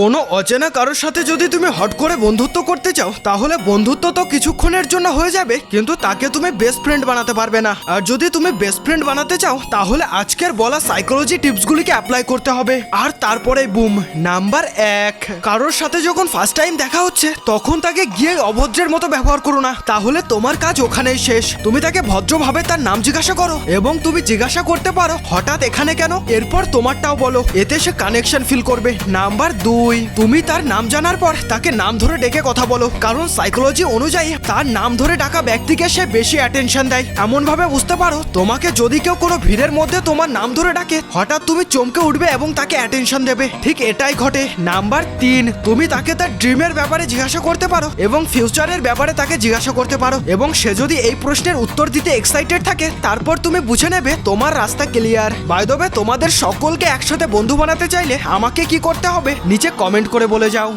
কোনো অচেনা কারোর সাথে যদি তুমি হট করে বন্ধুত্ব করতে চাও, তাহলে বন্ধুত্ব তো কিছুক্ষণের জন্য হয়ে যাবে, কিন্তু তাকে তুমি বেস্ট ফ্রেন্ড বানাতে পারবে না। আর যদি তুমি বেস্ট ফ্রেন্ড বানাতে চাও, তাহলে আজকের বলা সাইকোলজি টিপসগুলিকে অ্যাপ্লাই করতে হবে। আর তারপরে বুম নাম্বার এক। কারোর সাথে যখন ফার্স্ট টাইম দেখা হচ্ছে, তখন তাকে গিয়ে অভদ্রের মতো ব্যবহার করো না। তাহলে তোমার কাজ ওখানেই শেষ। তুমি তাকে ভদ্রভাবে তার নাম জিজ্ঞাসা করো, এবং তুমি জিজ্ঞাসা করতে পারো, হঠাৎ এখানে কেন? এরপর তোমারটাও বলো, এতে সে কানেকশন ফিল করবে। নাম্বার দুই। তুমি তার নাম জানার পর তাকে নাম ধরে ডেকে কথা বলো। কারণ সাইকোলজি অনুযায়ী তার নাম ধরে ডাকা ব্যক্তিকে সে বেশি অ্যাটেনশন দেয়। এমন ভাবে বুঝতে পারো, তোমাকে যদি কেউ কোনো ভিড়ের মধ্যে তোমার নাম ধরে ডাকে, হঠাৎ তুমি চমকে উঠবে এবং তাকে অ্যাটেনশন দেবে। ঠিক এটাই ঘটে। নাম্বার তিন, তুমি তাকে তার ড্রিমের ব্যাপারে জিজ্ঞাসা করতে পারো এবং ফিউচারের ব্যাপারে তাকে জিজ্ঞাসা করতে পারো। এবং সে যদি এই প্রশ্নের উত্তর দিতে এক্সাইটেড থাকে, তারপর তুমি বুঝে নেবে তোমার রাস্তা ক্লিয়ার বাইদবে তোমাদের সকলকে একসাথে বন্ধু বানাতে চাইলে আমাকে কি করতে হবে? নিচে কমেন্ট করে বলে যাও।